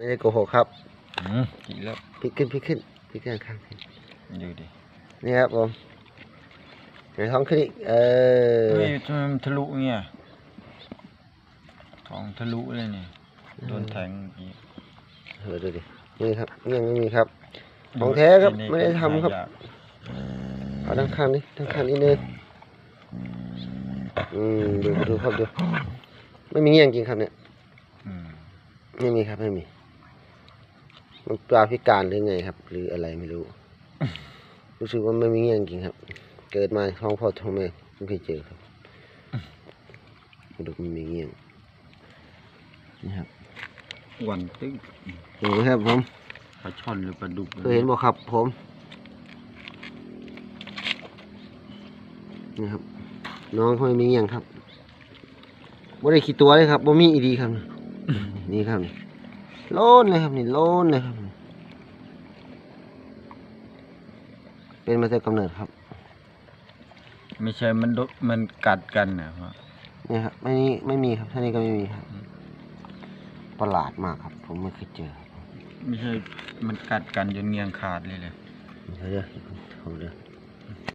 ไม่ได้โกหกครับอืมกี่แล้วพลิกขึ้นพลิกขึ้นพลิกขึ้นข้างขึ้นดูดินี่ครับผมไหนท้องขึ้นอีกเออเฮ้ยทำไมมันทะลุเงี้ยท้องทะลุเลยนี่โดนแทงเมื่อกี้เออดูดินี่ครับยังไม่มีครับของแท้ครับนี่ไม่ได้ทำครับหายากเอาด้านข้างนี้ด้านข้างนี้เนินอืมดูดูครับดูไม่มีเงี้ยจริงครับเนี่ยอืมไม่มีครับไม่มี มันปลาพิการหรือไงครับ หรืออะไรไม่รู้ รู้สึกว่าไม่มีเงี้ยจริงครับ เกิดมาท้องพ่อท้องแม่ไม่เคยเจอครับดูมันมีเงี้ยนี่ครับวันตึ้งนี่ครับผมปลาช่อนหรือปลาดุกเคยเห็นบ่ครับ ผมนี่ครับ น้องเขาไม่มีเงี้ยครับบ่ได้ขี้ตัวเลยครับบ่มีอีดีครับ นี่ครับนี่ โลนเลยครับนี่โลนเลยครับ เป็นมาแต่กำเนิดครับ ไม่ใช่มันโดมันกัดกันนะฮะนี่ครับไม่มีไม่มีครับท่านี้ก็ไม่มีครับ ประหลาดมากครับ ผมไม่เคยเจอครับไม่ใช่มันกัดกันจนเงียงขาดเลยเลย เดี๋ยวเดี๋ยวผมเดี๋ยว